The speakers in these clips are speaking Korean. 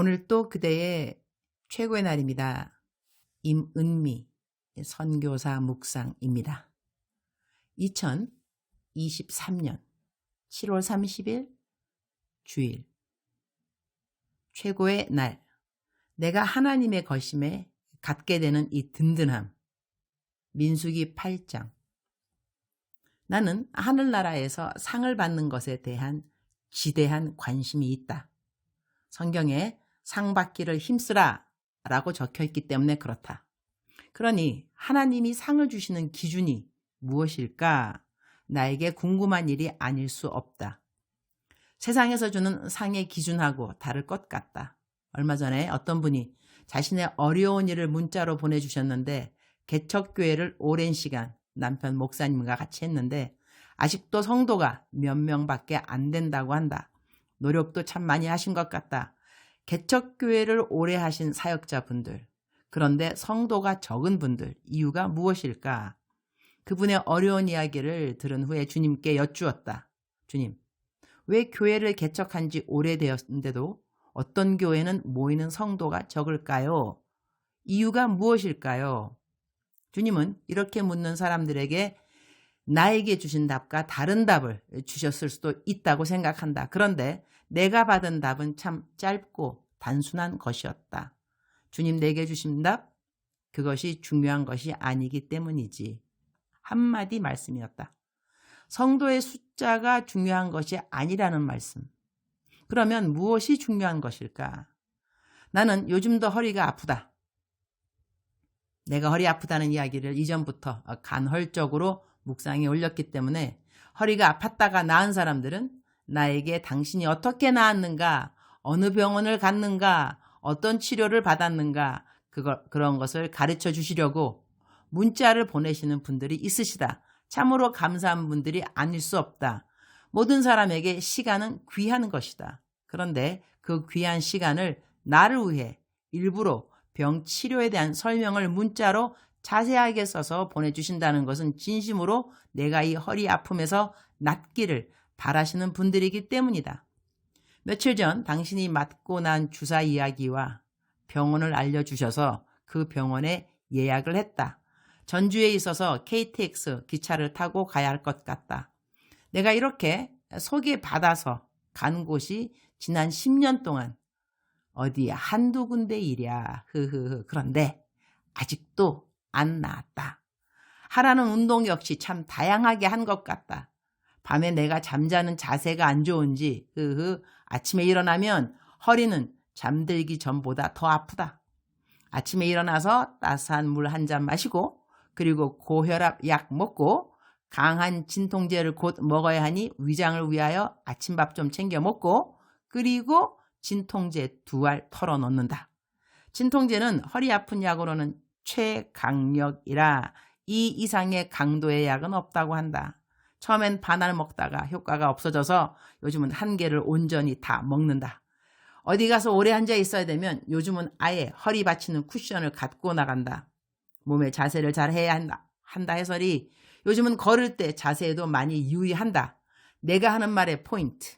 오늘 또 그대의 최고의 날입니다. 임은미 선교사 묵상입니다. 2023년 7월 30일 주일 최고의 날 내가 하나님의 거심에 갖게 되는 이 든든함 민수기 8장 나는 하늘나라에서 상을 받는 것에 대한 지대한 관심이 있다. 성경에 상 받기를 힘쓰라 라고 적혀 있기 때문에 그렇다. 그러니 하나님이 상을 주시는 기준이 무엇일까? 나에게 궁금한 일이 아닐 수 없다. 세상에서 주는 상의 기준하고 다를 것 같다. 얼마 전에 어떤 분이 자신의 어려운 일을 문자로 보내주셨는데 개척교회를 오랜 시간 남편 목사님과 같이 했는데 아직도 성도가 몇 명밖에 안 된다고 한다. 노력도 참 많이 하신 것 같다. 개척교회를 오래 하신 사역자분들, 그런데 성도가 적은 분들, 이유가 무엇일까? 그분의 어려운 이야기를 들은 후에 주님께 여쭈었다. 주님, 왜 교회를 개척한 지 오래되었는데도 어떤 교회는 모이는 성도가 적을까요? 이유가 무엇일까요? 주님은 이렇게 묻는 사람들에게 나에게 주신 답과 다른 답을 주셨을 수도 있다고 생각한다. 그런데 내가 받은 답은 참 짧고 단순한 것이었다. 주님 내게 주신 답? 그것이 중요한 것이 아니기 때문이지. 한마디 말씀이었다. 성도의 숫자가 중요한 것이 아니라는 말씀. 그러면 무엇이 중요한 것일까? 나는 요즘도 허리가 아프다. 내가 허리 아프다는 이야기를 이전부터 간헐적으로 묵상에 올렸기 때문에 허리가 아팠다가 나은 사람들은 나에게 당신이 어떻게 나았는가, 어느 병원을 갔는가, 어떤 치료를 받았는가, 그거, 그런 것을 가르쳐 주시려고 문자를 보내시는 분들이 있으시다. 참으로 감사한 분들이 아닐 수 없다. 모든 사람에게 시간은 귀한 것이다. 그런데 그 귀한 시간을 나를 위해 일부러 병 치료에 대한 설명을 문자로 자세하게 써서 보내주신다는 것은 진심으로 내가 이 허리 아픔에서 낫기를 바라시는 분들이기 때문이다. 며칠 전 당신이 맞고 난 주사 이야기와 병원을 알려주셔서 그 병원에 예약을 했다. 전주에 있어서 KTX 기차를 타고 가야 할 것 같다. 내가 이렇게 소개받아서 간 곳이 지난 10년 동안 어디 한두 군데 일이야. 흐흐흐. 그런데 아직도 안 나았다. 하라는 운동 역시 참 다양하게 한 것 같다. 밤에 내가 잠자는 자세가 안 좋은지, 흐흐, 아침에 일어나면 허리는 잠들기 전보다 더 아프다. 아침에 일어나서 따스한 물 한 잔 마시고, 그리고 고혈압 약 먹고, 강한 진통제를 곧 먹어야 하니 위장을 위하여 아침밥 좀 챙겨 먹고, 그리고 진통제 두 알 털어 놓는다. 진통제는 허리 아픈 약으로는 최강력이라 이 이상의 강도의 약은 없다고 한다. 처음엔 반알 먹다가 효과가 없어져서 요즘은 한 개를 온전히 다 먹는다. 어디 가서 오래 앉아 있어야 되면 요즘은 아예 허리 받치는 쿠션을 갖고 나간다. 몸의 자세를 잘 해야 한다. 한다 해설이 요즘은 걸을 때 자세에도 많이 유의한다. 내가 하는 말의 포인트.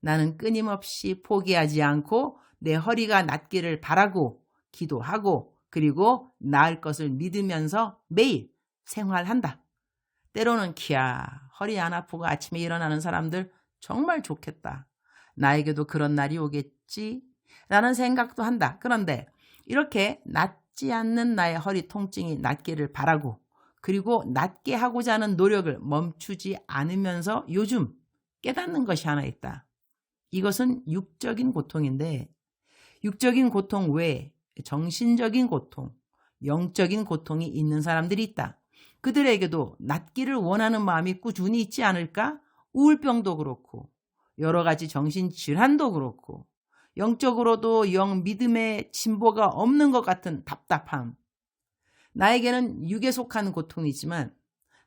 나는 끊임없이 포기하지 않고 내 허리가 낫기를 바라고 기도하고 그리고 나을 것을 믿으면서 매일 생활한다. 때로는 키야 허리 안 아프고 아침에 일어나는 사람들 정말 좋겠다. 나에게도 그런 날이 오겠지? 라는 생각도 한다. 그런데 이렇게 낫지 않는 나의 허리 통증이 낫기를 바라고 그리고 낫게 하고자 하는 노력을 멈추지 않으면서 요즘 깨닫는 것이 하나 있다. 이것은 육적인 고통인데 육적인 고통 외에 정신적인 고통, 영적인 고통이 있는 사람들이 있다. 그들에게도 낫기를 원하는 마음이 꾸준히 있지 않을까? 우울병도 그렇고, 여러 가지 정신 질환도 그렇고, 영적으로도 영 믿음의 진보가 없는 것 같은 답답함. 나에게는 육에 속한 고통이지만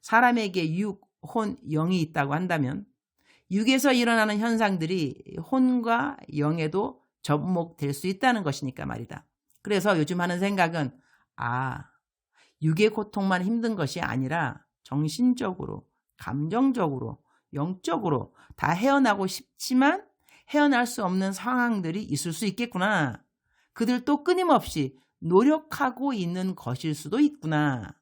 사람에게 육, 혼, 영이 있다고 한다면 육에서 일어나는 현상들이 혼과 영에도 접목될 수 있다는 것이니까 말이다. 그래서 요즘 하는 생각은 아, 육의 고통만 힘든 것이 아니라 정신적으로, 감정적으로, 영적으로 다 헤어나고 싶지만 헤어날 수 없는 상황들이 있을 수 있겠구나. 그들도 끊임없이 노력하고 있는 것일 수도 있구나.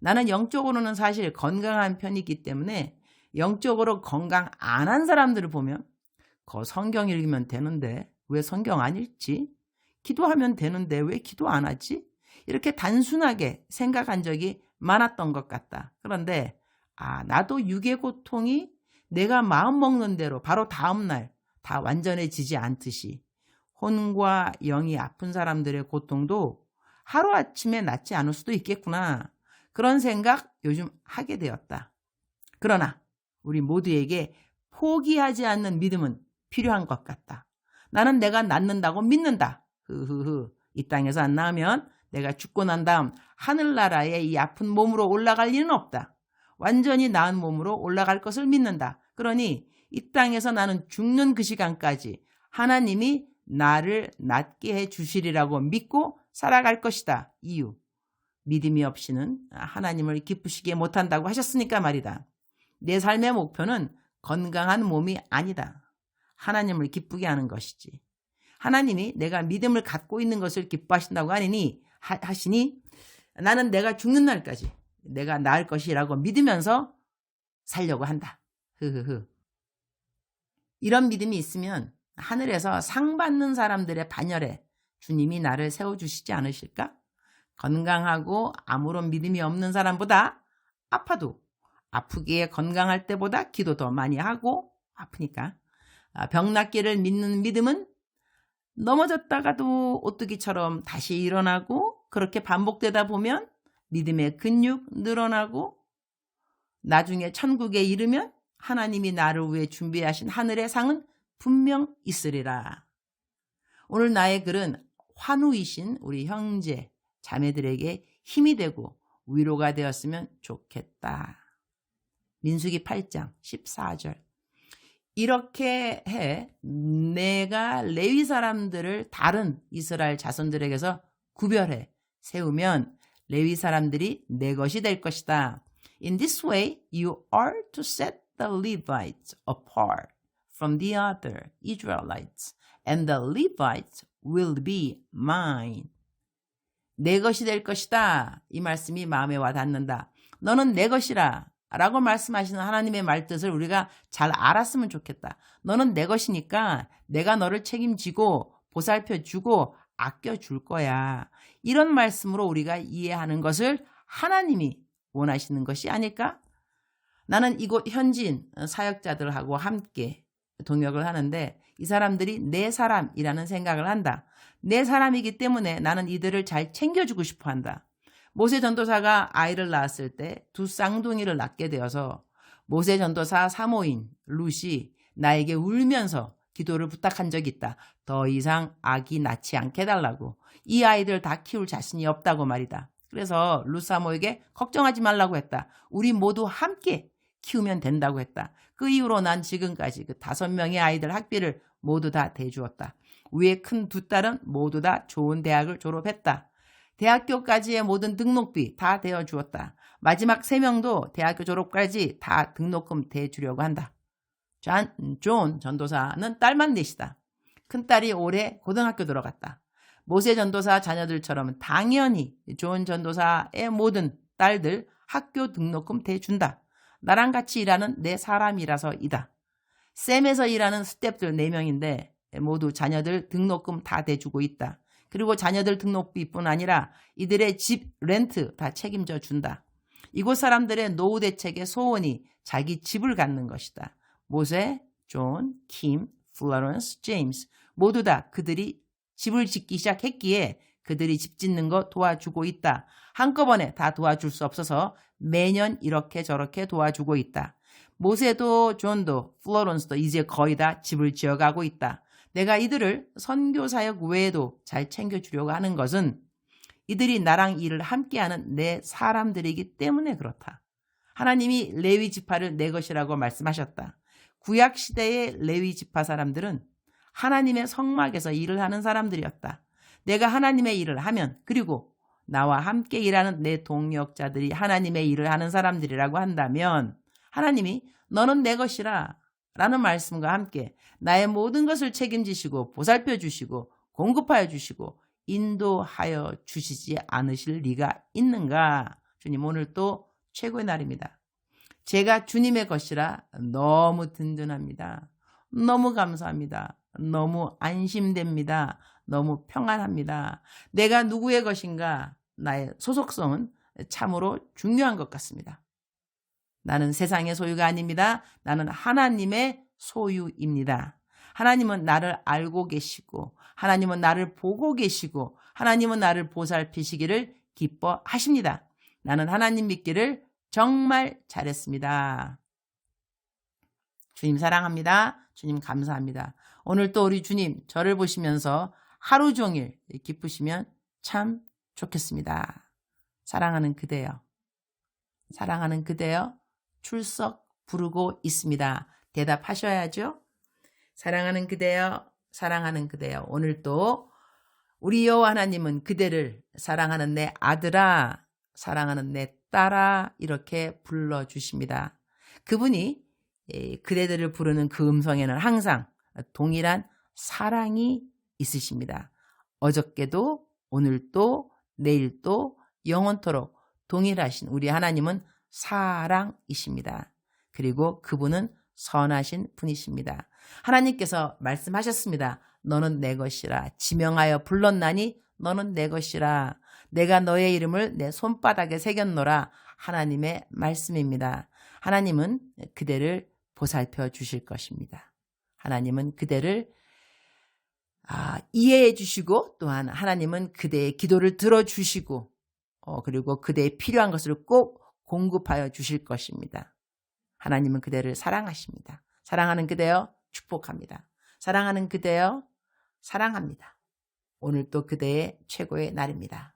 나는 영적으로는 사실 건강한 편이기 때문에 영적으로 건강 안 한 사람들을 보면 거 성경 읽으면 되는데 왜 성경 안 읽지? 기도하면 되는데 왜 기도 안 하지? 이렇게 단순하게 생각한 적이 많았던 것 같다. 그런데 아 나도 육의 고통이 내가 마음 먹는 대로 바로 다음 날 다 완전해지지 않듯이 혼과 영이 아픈 사람들의 고통도 하루아침에 낫지 않을 수도 있겠구나. 그런 생각 요즘 하게 되었다. 그러나 우리 모두에게 포기하지 않는 믿음은 필요한 것 같다. 나는 내가 낫는다고 믿는다. 흐흐흐. 이 땅에서 안 나으면 내가 죽고 난 다음 하늘나라에 이 아픈 몸으로 올라갈 일은 없다. 완전히 나은 몸으로 올라갈 것을 믿는다. 그러니 이 땅에서 나는 죽는 그 시간까지 하나님이 나를 낫게 해 주시리라고 믿고 살아갈 것이다. 이유. 믿음이 없이는 하나님을 기쁘시게 못한다고 하셨으니까 말이다. 내 삶의 목표는 건강한 몸이 아니다. 하나님을 기쁘게 하는 것이지. 하나님이 내가 믿음을 갖고 있는 것을 기뻐하신다고 하니 하 시니 나는 내가 죽는 날까지 내가 나을 것이라고 믿으면서 살려고 한다. 흐흐흐. 이런 믿음이 있으면 하늘에서 상 받는 사람들의 반열에 주님이 나를 세워주시지 않으실까? 건강하고 아무런 믿음이 없는 사람보다 아파도 아프기에 건강할 때보다 기도 더 많이 하고 아프니까 아, 병 낫기를 믿는 믿음은 넘어졌다가도 오뚜기처럼 다시 일어나고 그렇게 반복되다 보면 믿음의 근육 늘어나고 나중에 천국에 이르면 하나님이 나를 위해 준비하신 하늘의 상은 분명 있으리라. 오늘 나의 글은 환우이신 우리 형제, 자매들에게 힘이 되고 위로가 되었으면 좋겠다. 민수기 8장 14절. 이렇게 해 내가 레위 사람들을 다른 이스라엘 자손들에게서 구별해 세우면 레위 사람들이 내 것이 될 것이다. In this way, you are to set the Levites apart from the other Israelites, and the Levites will be mine. 내 것이 될 것이다. 이 말씀이 마음에 와 닿는다. 너는 내 것이라. 라고 말씀하시는 하나님의 말뜻을 우리가 잘 알았으면 좋겠다. 너는 내 것이니까 내가 너를 책임지고 보살펴 주고 아껴 줄 거야. 이런 말씀으로 우리가 이해하는 것을 하나님이 원하시는 것이 아닐까? 나는 이곳 현지인 사역자들하고 함께 동역을 하는데 이 사람들이 내 사람이라는 생각을 한다. 내 사람이기 때문에 나는 이들을 잘 챙겨주고 싶어 한다. 모세 전도사가 아이를 낳았을 때 두 쌍둥이를 낳게 되어서 모세 전도사 사모인 룻이 나에게 울면서 기도를 부탁한 적이 있다. 더 이상 아기 낳지 않게 달라고. 이 아이들 다 키울 자신이 없다고 말이다. 그래서 룻 사모에게 걱정하지 말라고 했다. 우리 모두 함께 키우면 된다고 했다. 그 이후로 난 지금까지 그 다섯 명의 아이들 학비를 모두 다 대주었다. 위에 큰 두 딸은 모두 다 좋은 대학을 졸업했다. 대학교까지의 모든 등록비 다 대어 주었다. 마지막 세 명도 대학교 졸업까지 다 등록금 대주려고 한다. 존, 존 전도사는 딸만 넷이다. 큰딸이 올해 고등학교 들어갔다. 모세 전도사 자녀들처럼 당연히 존 전도사의 모든 딸들 학교 등록금 대준다. 나랑 같이 일하는 내 사람이라서이다. 쌤에서 일하는 스탭들 4명인데 모두 자녀들 등록금 다 대주고 있다. 그리고 자녀들 등록비뿐 아니라 이들의 집 렌트 다 책임져 준다. 이곳 사람들의 노후 대책의 소원이 자기 집을 갖는 것이다. 모세, 존, 킴, 플로런스, 제임스 모두 다 그들이 집을 짓기 시작했기에 그들이 집 짓는 거 도와주고 있다. 한꺼번에 다 도와줄 수 없어서 매년 이렇게 저렇게 도와주고 있다. 모세도 존도 플로런스도 이제 거의 다 집을 지어가고 있다. 내가 이들을 선교 사역 외에도 잘 챙겨주려고 하는 것은 이들이 나랑 일을 함께하는 내 사람들이기 때문에 그렇다. 하나님이 레위 지파를 내 것이라고 말씀하셨다. 구약 시대의 레위 지파 사람들은 하나님의 성막에서 일을 하는 사람들이었다. 내가 하나님의 일을 하면 그리고 나와 함께 일하는 내 동역자들이 하나님의 일을 하는 사람들이라고 한다면 하나님이 너는 내 것이라 라는 말씀과 함께 나의 모든 것을 책임지시고 보살펴 주시고 공급하여 주시고 인도하여 주시지 않으실 리가 있는가? 주님 오늘 또 최고의 날입니다. 제가 주님의 것이라 너무 든든합니다. 너무 감사합니다. 너무 안심됩니다. 너무 평안합니다. 내가 누구의 것인가? 나의 소속성은 참으로 중요한 것 같습니다. 나는 세상의 소유가 아닙니다. 나는 하나님의 소유입니다. 하나님은 나를 알고 계시고, 하나님은 나를 보고 계시고, 하나님은 나를 보살피시기를 기뻐하십니다. 나는 하나님 믿기를 정말 잘했습니다. 주님 사랑합니다. 주님 감사합니다. 오늘 또 우리 주님 저를 보시면서 하루 종일 기쁘시면 참 좋겠습니다. 사랑하는 그대여. 사랑하는 그대여. 출석 부르고 있습니다. 대답하셔야죠. 사랑하는 그대여, 사랑하는 그대여. 오늘 또 우리 여호와 하나님은 그대를 사랑하는 내 아들아, 사랑하는 내 딸아 이렇게 불러 주십니다. 그분이 그대들을 부르는 그 음성에는 항상 동일한 사랑이 있으십니다. 어저께도 오늘도 내일도 영원토록 동일하신 우리 하나님은 사랑이십니다. 그리고 그분은 선하신 분이십니다. 하나님께서 말씀하셨습니다. 너는 내 것이라 지명하여 불렀나니 너는 내 것이라 내가 너의 이름을 내 손바닥에 새겼노라 하나님의 말씀입니다. 하나님은 그대를 보살펴 주실 것입니다. 하나님은 그대를 아, 이해해 주시고 또한 하나님은 그대의 기도를 들어 주시고 어, 그리고 그대의 필요한 것을 꼭 공급하여 주실 것입니다. 하나님은 그대를 사랑하십니다. 사랑하는 그대여 축복합니다. 사랑하는 그대여 사랑합니다. 오늘 또 그대의 최고의 날입니다.